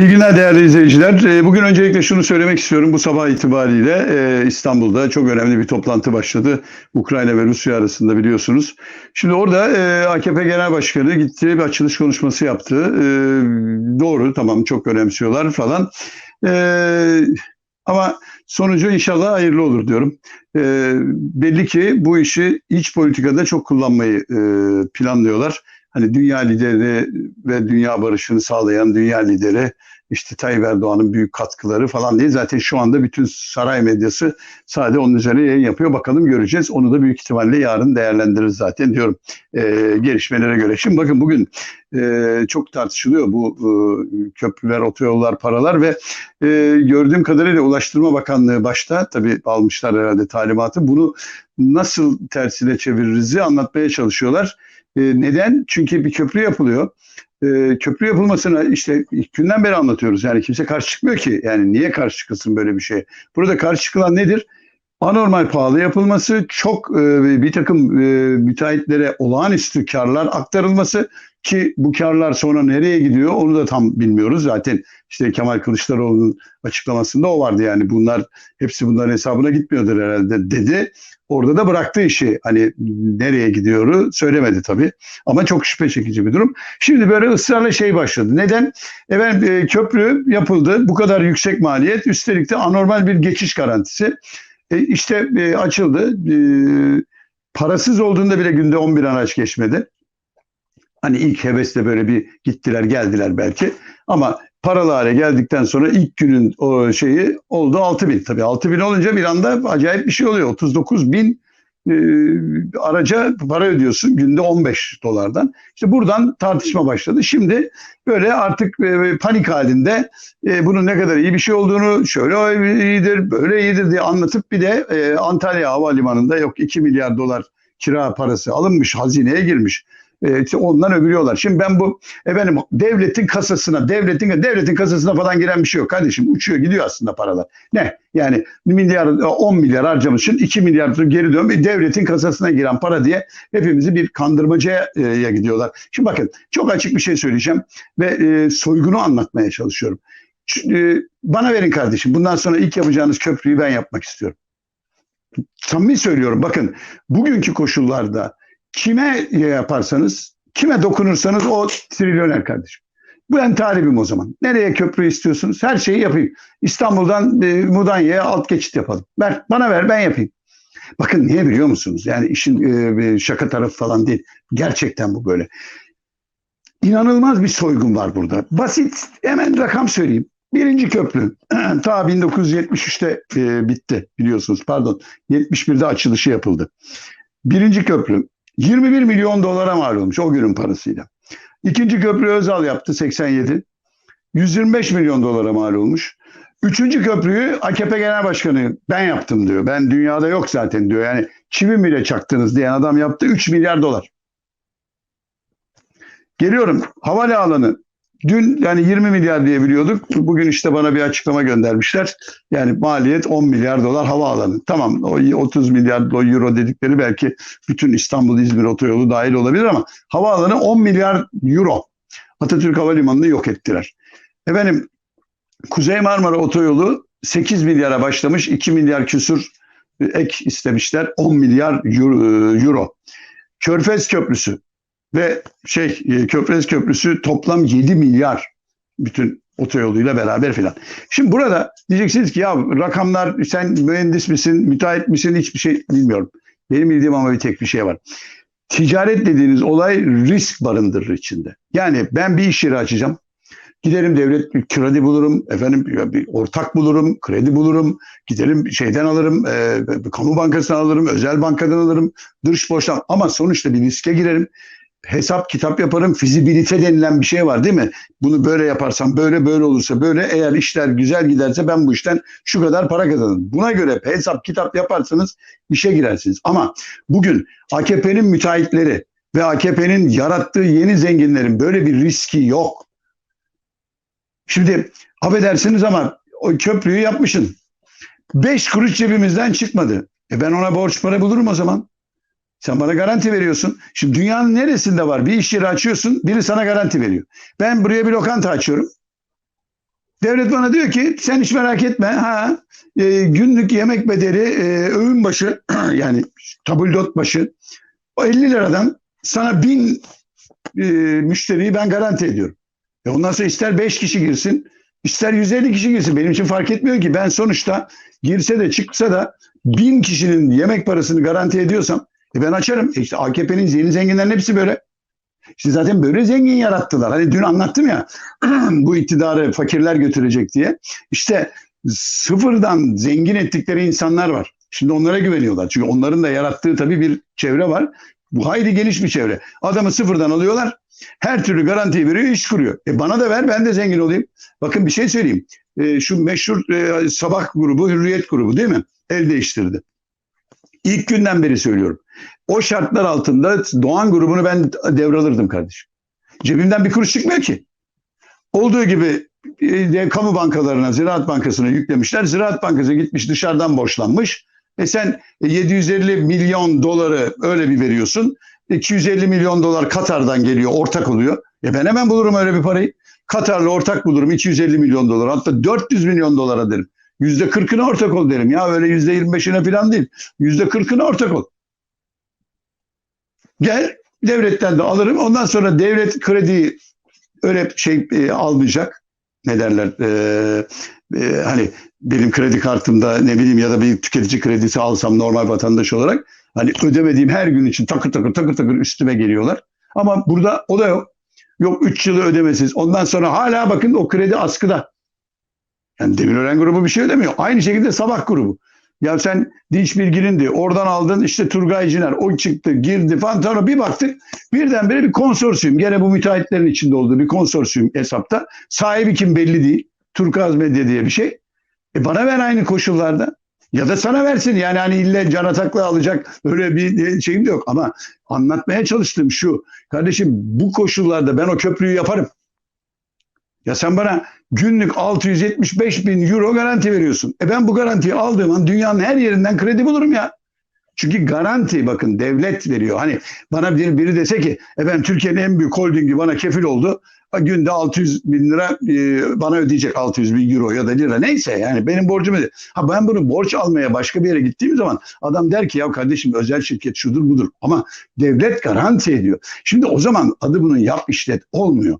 İyi günler değerli izleyiciler. Ee, Bugün öncelikle şunu söylemek istiyorum. Bu sabah itibariyle e, İstanbul'da çok önemli bir toplantı başladı. Ukrayna ve Rusya arasında biliyorsunuz. Şimdi orada e, AKP Genel Başkanı gitti bir açılış konuşması yaptı. E, Doğru tamam çok önemsiyorlar falan. Ama sonucu inşallah hayırlı olur diyorum. Belli ki bu işi iç politikada çok kullanmayı planlıyorlar hani dünya lideri ve dünya barışını sağlayan dünya lideri işte Tayyip Erdoğan'ın büyük katkıları falan değil. Zaten şu anda bütün saray medyası sadece onun üzerine yayın yapıyor. Bakalım göreceğiz. Onu da büyük ihtimalle yarın değerlendiririz zaten diyorum e, gelişmelere göre. Şimdi bakın bugün e, çok tartışılıyor bu e, köprüler, otoyollar, paralar ve e, gördüğüm kadarıyla Ulaştırma Bakanlığı başta tabii almışlar herhalde talimatı. Bunu nasıl tersine çeviririzi anlatmaya çalışıyorlar. E, neden? Çünkü bir köprü yapılıyor. E, köprü yapılmasına işte ilk günden beri anlatıyoruz. Yani kimse karşı çıkmıyor ki. Yani niye karşı çıkılsın böyle bir şeye? Burada karşı çıkılan nedir? Anormal pahalı yapılması, çok e, bir takım e, müteahhitlere olağanüstü karlar aktarılması ki bu karlar sonra nereye gidiyor onu da tam bilmiyoruz. Zaten işte Kemal Kılıçdaroğlu'nun açıklamasında o vardı yani bunlar hepsi bunların hesabına gitmiyordur herhalde dedi. Orada da bıraktı işi. Hani nereye gidiyoru söylemedi tabii. Ama çok şüphe çekici bir durum. Şimdi böyle ısrarla şey başladı. Neden? Efendim e, köprü yapıldı. Bu kadar yüksek maliyet. Üstelik de anormal bir geçiş garantisi. E, işte e, açıldı. E, parasız olduğunda bile günde 11 araç geçmedi. Hani ilk hevesle böyle bir gittiler geldiler belki. Ama paralı hale geldikten sonra ilk günün o şeyi oldu 6 bin. Tabii 6 bin olunca bir anda acayip bir şey oluyor. 39 bin e, araca para ödüyorsun günde 15 dolardan. İşte buradan tartışma başladı. Şimdi böyle artık e, panik halinde e, bunun ne kadar iyi bir şey olduğunu şöyle iyidir böyle iyidir diye anlatıp bir de e, Antalya Havalimanı'nda yok 2 milyar dolar kira parası alınmış hazineye girmiş e, ondan övülüyorlar. Şimdi ben bu efendim devletin kasasına, devletin devletin kasasına falan giren bir şey yok kardeşim. Uçuyor gidiyor aslında paralar. Ne? Yani milyar 10 milyar harcamışsın 2 milyar geri dön devletin kasasına giren para diye hepimizi bir kandırmacaya e, gidiyorlar. Şimdi bakın çok açık bir şey söyleyeceğim ve e, soygunu anlatmaya çalışıyorum. E, bana verin kardeşim. Bundan sonra ilk yapacağınız köprüyü ben yapmak istiyorum. Samimi söylüyorum. Bakın bugünkü koşullarda kime yaparsanız, kime dokunursanız o trilyoner kardeşim. Ben talibim o zaman. Nereye köprü istiyorsunuz? Her şeyi yapayım. İstanbul'dan e, Mudanya'ya alt geçit yapalım. Ver, bana ver ben yapayım. Bakın niye biliyor musunuz? Yani işin e, şaka tarafı falan değil. Gerçekten bu böyle. İnanılmaz bir soygun var burada. Basit hemen rakam söyleyeyim. Birinci köprü ta 1973'te e, bitti biliyorsunuz. Pardon 71'de açılışı yapıldı. Birinci köprü 21 milyon dolara mal olmuş o günün parasıyla. İkinci köprü Özal yaptı 87. 125 milyon dolara mal olmuş. Üçüncü köprüyü AKP Genel Başkanı ben yaptım diyor. Ben dünyada yok zaten diyor. Yani çivi bile çaktınız diyen adam yaptı 3 milyar dolar. Geliyorum havalimanı Dün yani 20 milyar diye biliyorduk. Bugün işte bana bir açıklama göndermişler. Yani maliyet 10 milyar dolar havaalanı. Tamam o 30 milyar euro dedikleri belki bütün İstanbul-İzmir otoyolu dahil olabilir ama havaalanı 10 milyar euro. Atatürk Havalimanı'nı yok ettiler. Efendim Kuzey Marmara Otoyolu 8 milyara başlamış 2 milyar küsur ek istemişler 10 milyar euro. Körfez Köprüsü ve şey e, Köprüz Köprüsü toplam 7 milyar bütün otoyoluyla beraber filan. Şimdi burada diyeceksiniz ki ya rakamlar sen mühendis misin, müteahhit misin hiçbir şey bilmiyorum. Benim bildiğim ama bir tek bir şey var. Ticaret dediğiniz olay risk barındırır içinde. Yani ben bir iş yeri açacağım. Giderim devlet kredi bulurum, efendim bir ortak bulurum, kredi bulurum, giderim şeyden alırım, e, kamu bankasından alırım, özel bankadan alırım, dış borçtan ama sonuçta bir riske girerim hesap kitap yaparım. Fizibilite denilen bir şey var değil mi? Bunu böyle yaparsam böyle böyle olursa böyle eğer işler güzel giderse ben bu işten şu kadar para kazanırım. Buna göre hesap kitap yaparsanız işe girersiniz. Ama bugün AKP'nin müteahhitleri ve AKP'nin yarattığı yeni zenginlerin böyle bir riski yok. Şimdi affedersiniz ama o köprüyü yapmışsın. Beş kuruş cebimizden çıkmadı. E ben ona borç para bulurum o zaman. Sen bana garanti veriyorsun. Şimdi dünyanın neresinde var? Bir iş yeri açıyorsun, biri sana garanti veriyor. Ben buraya bir lokanta açıyorum. Devlet bana diyor ki sen hiç merak etme. Ha, e, günlük yemek bedeli e, öğün başı yani tabldot başı o 50 liradan sana 1000 e, müşteriyi ben garanti ediyorum. E ondan sonra ister 5 kişi girsin ister 150 kişi girsin. Benim için fark etmiyor ki ben sonuçta girse de çıksa da 1000 kişinin yemek parasını garanti ediyorsam e ben açarım. E işte AKP'nin yeni zenginlerin hepsi böyle. İşte zaten böyle zengin yarattılar. Hani dün anlattım ya bu iktidarı fakirler götürecek diye. İşte sıfırdan zengin ettikleri insanlar var. Şimdi onlara güveniyorlar. Çünkü onların da yarattığı tabii bir çevre var. Bu hayli geniş bir çevre. Adamı sıfırdan alıyorlar. Her türlü garantiyi veriyor, iş kuruyor. E bana da ver, ben de zengin olayım. Bakın bir şey söyleyeyim. E, şu meşhur e, sabah grubu, hürriyet grubu değil mi? El değiştirdi. İlk günden beri söylüyorum. O şartlar altında Doğan grubunu ben devralırdım kardeşim. Cebimden bir kuruş çıkmıyor ki. Olduğu gibi e, kamu bankalarına, Ziraat Bankası'na yüklemişler. Ziraat Bankası gitmiş dışarıdan borçlanmış. E sen 750 milyon doları öyle bir veriyorsun. 250 milyon dolar Katar'dan geliyor, ortak oluyor. E ben hemen bulurum öyle bir parayı. Katar'la ortak bulurum 250 milyon dolar. Hatta 400 milyon dolara derim. Yüzde 40'ına ortak ol derim. Ya öyle yüzde 25'ine falan değil. Yüzde 40'ına ortak ol. Gel devletten de alırım. Ondan sonra devlet krediyi öyle şey e, almayacak. Ne derler? E, e, hani benim kredi kartımda ne bileyim ya da bir tüketici kredisi alsam normal vatandaş olarak hani ödemediğim her gün için takır takır takır takır üstüme geliyorlar. Ama burada o da yok. Yok 3 yılı ödemesiz. Ondan sonra hala bakın o kredi askıda. Yani Demirören grubu bir şey ödemiyor. Aynı şekilde Sabah grubu. Ya sen Dinç Bilgin'indi. Oradan aldın işte Turgay Ciner. O çıktı girdi falan. Sonra bir baktık birdenbire bir konsorsiyum. Gene bu müteahhitlerin içinde olduğu bir konsorsiyum hesapta. Sahibi kim belli değil. Turkuaz Medya diye bir şey. E bana ver aynı koşullarda. Ya da sana versin yani hani ille can atakla alacak öyle bir şeyim de yok. Ama anlatmaya çalıştığım şu. Kardeşim bu koşullarda ben o köprüyü yaparım. Ya sen bana günlük 675 bin euro garanti veriyorsun. E ben bu garantiyi aldığım an dünyanın her yerinden kredi bulurum ya. Çünkü garanti bakın devlet veriyor. Hani bana biri, biri dese ki efendim Türkiye'nin en büyük holdingi bana kefil oldu. Günde 600 bin lira e, bana ödeyecek 600 bin euro ya da lira neyse yani benim borcum öde. Ha ben bunu borç almaya başka bir yere gittiğim zaman adam der ki ya kardeşim özel şirket şudur budur ama devlet garanti ediyor. Şimdi o zaman adı bunun yap işlet olmuyor.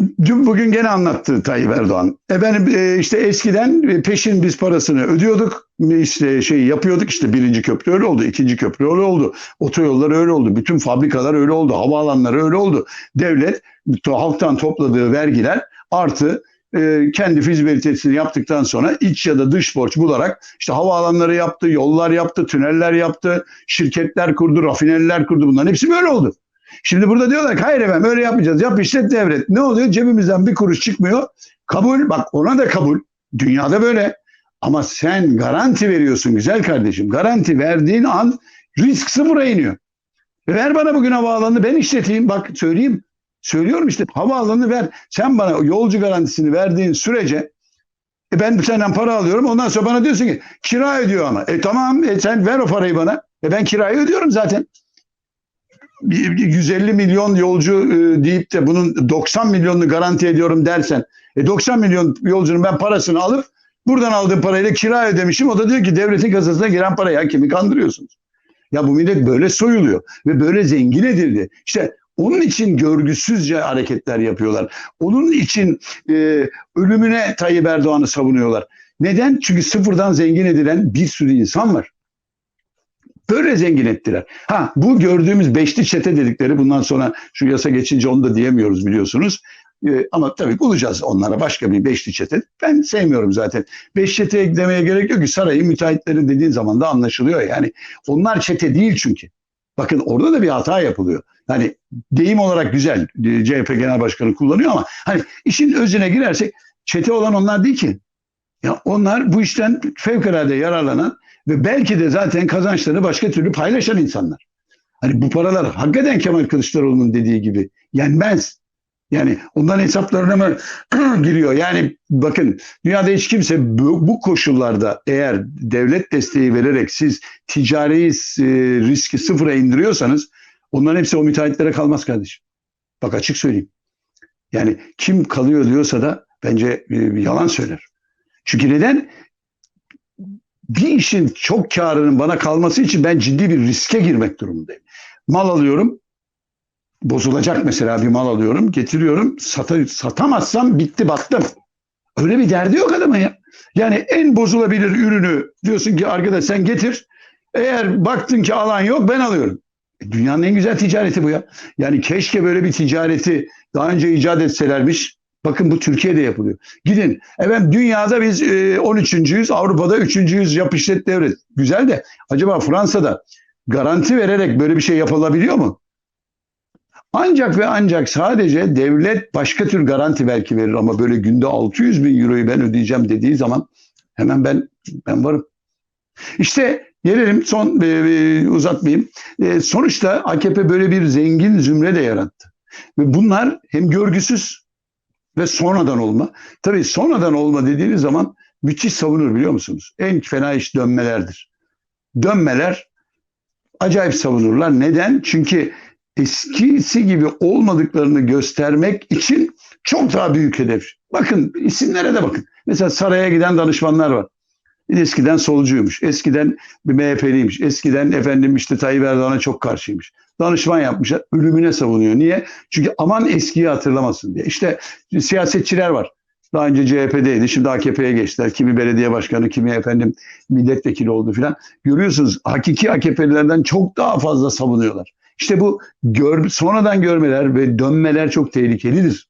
Dün bugün gene anlattı Tayyip Erdoğan. Efendim e, işte eskiden peşin biz parasını ödüyorduk. işte şey yapıyorduk işte birinci köprü öyle oldu. ikinci köprü öyle oldu. Otoyollar öyle oldu. Bütün fabrikalar öyle oldu. Havaalanları öyle oldu. Devlet halktan topladığı vergiler artı e, kendi fizibilitesini yaptıktan sonra iç ya da dış borç bularak işte havaalanları yaptı, yollar yaptı, tüneller yaptı, şirketler kurdu, rafineriler kurdu. Bunların hepsi böyle oldu. Şimdi burada diyorlar ki hayır efendim öyle yapmayacağız. Yap işlet devret. Ne oluyor? Cebimizden bir kuruş çıkmıyor. Kabul. Bak ona da kabul. Dünyada böyle. Ama sen garanti veriyorsun güzel kardeşim. Garanti verdiğin an risk sıfıra iniyor. Ver bana bugün havaalanını ben işleteyim. Bak söyleyeyim. Söylüyorum işte havaalanını ver. Sen bana yolcu garantisini verdiğin sürece e ben senden para alıyorum. Ondan sonra bana diyorsun ki kira ödüyor ama. E tamam e sen ver o parayı bana. E ben kirayı ödüyorum zaten. 150 milyon yolcu e, deyip de bunun 90 milyonunu garanti ediyorum dersen e 90 milyon yolcunun ben parasını alıp buradan aldığım parayla kira ödemişim. O da diyor ki devletin kasasına giren paraya kimi kandırıyorsunuz? Ya bu millet böyle soyuluyor ve böyle zengin edildi. İşte onun için görgüsüzce hareketler yapıyorlar. Onun için e, ölümüne Tayyip Erdoğan'ı savunuyorlar. Neden? Çünkü sıfırdan zengin edilen bir sürü insan var. Böyle zengin ettiler. Ha bu gördüğümüz beşli çete dedikleri bundan sonra şu yasa geçince onu da diyemiyoruz biliyorsunuz. Ee, ama tabii bulacağız onlara başka bir beşli çete. Ben sevmiyorum zaten. Beş çete demeye gerek yok ki sarayın müteahhitleri dediğin zaman da anlaşılıyor. Yani onlar çete değil çünkü. Bakın orada da bir hata yapılıyor. Hani deyim olarak güzel CHP Genel Başkanı kullanıyor ama hani işin özüne girersek çete olan onlar değil ki. Ya onlar bu işten fevkalade yararlanan ve belki de zaten kazançlarını başka türlü paylaşan insanlar. Hani bu paralar hakikaten Kemal Kılıçdaroğlu'nun dediği gibi yenmez. Yani ondan hesaplarına mı giriyor? Yani bakın dünyada hiç kimse bu, bu koşullarda eğer devlet desteği vererek siz ticari e, riski sıfıra indiriyorsanız onların hepsi o müteahhitlere kalmaz kardeşim. Bak açık söyleyeyim. Yani kim kalıyor diyorsa da Bence e, yalan söyler. Çünkü neden? Bir işin çok karının bana kalması için ben ciddi bir riske girmek durumundayım. Mal alıyorum, bozulacak mesela bir mal alıyorum, getiriyorum, sata, satamazsam bitti battım. Öyle bir derdi yok adamın ya. Yani en bozulabilir ürünü diyorsun ki arkadaş sen getir. Eğer baktın ki alan yok ben alıyorum. E, Dünyanın en güzel ticareti bu ya. Yani keşke böyle bir ticareti daha önce icat etselermiş. Bakın bu Türkiye'de yapılıyor. Gidin. Efendim dünyada biz e, 13.yüz, Avrupa'da 3.yüz yap işlet devret. Güzel de acaba Fransa'da garanti vererek böyle bir şey yapılabiliyor mu? Ancak ve ancak sadece devlet başka tür garanti belki verir ama böyle günde 600 bin euroyu ben ödeyeceğim dediği zaman hemen ben ben varım. İşte gelelim son e, e, uzatmayayım. E, sonuçta AKP böyle bir zengin zümre de yarattı. Ve bunlar hem görgüsüz ve sonradan olma. Tabii sonradan olma dediğiniz zaman müthiş savunur biliyor musunuz? En fena iş dönmelerdir. Dönmeler acayip savunurlar. Neden? Çünkü eskisi gibi olmadıklarını göstermek için çok daha büyük hedef. Bakın isimlere de bakın. Mesela saraya giden danışmanlar var. Eskiden solcuymuş. Eskiden bir MHP'liymiş. Eskiden efendim işte Tayyip Erdoğan'a çok karşıymış. Danışman yapmışlar. Ölümüne savunuyor. Niye? Çünkü aman eskiyi hatırlamasın diye. İşte siyasetçiler var. Daha önce CHP'deydi. Şimdi AKP'ye geçtiler. Kimi belediye başkanı, kimi efendim milletvekili oldu filan. Görüyorsunuz hakiki AKP'lilerden çok daha fazla savunuyorlar. İşte bu gör, sonradan görmeler ve dönmeler çok tehlikelidir.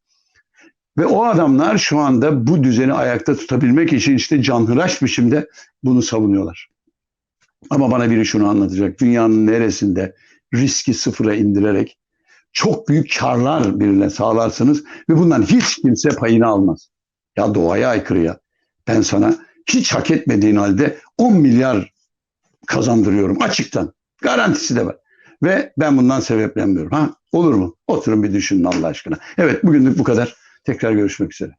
Ve o adamlar şu anda bu düzeni ayakta tutabilmek için işte canhıraş biçimde bunu savunuyorlar. Ama bana biri şunu anlatacak. Dünyanın neresinde riski sıfıra indirerek çok büyük karlar birine sağlarsınız ve bundan hiç kimse payını almaz. Ya doğaya aykırı ya. Ben sana hiç hak etmediğin halde 10 milyar kazandırıyorum açıktan. Garantisi de var. Ve ben bundan sebeplenmiyorum. Ha olur mu? Oturun bir düşünün Allah aşkına. Evet bugünlük bu kadar. Tekrar görüşmek üzere.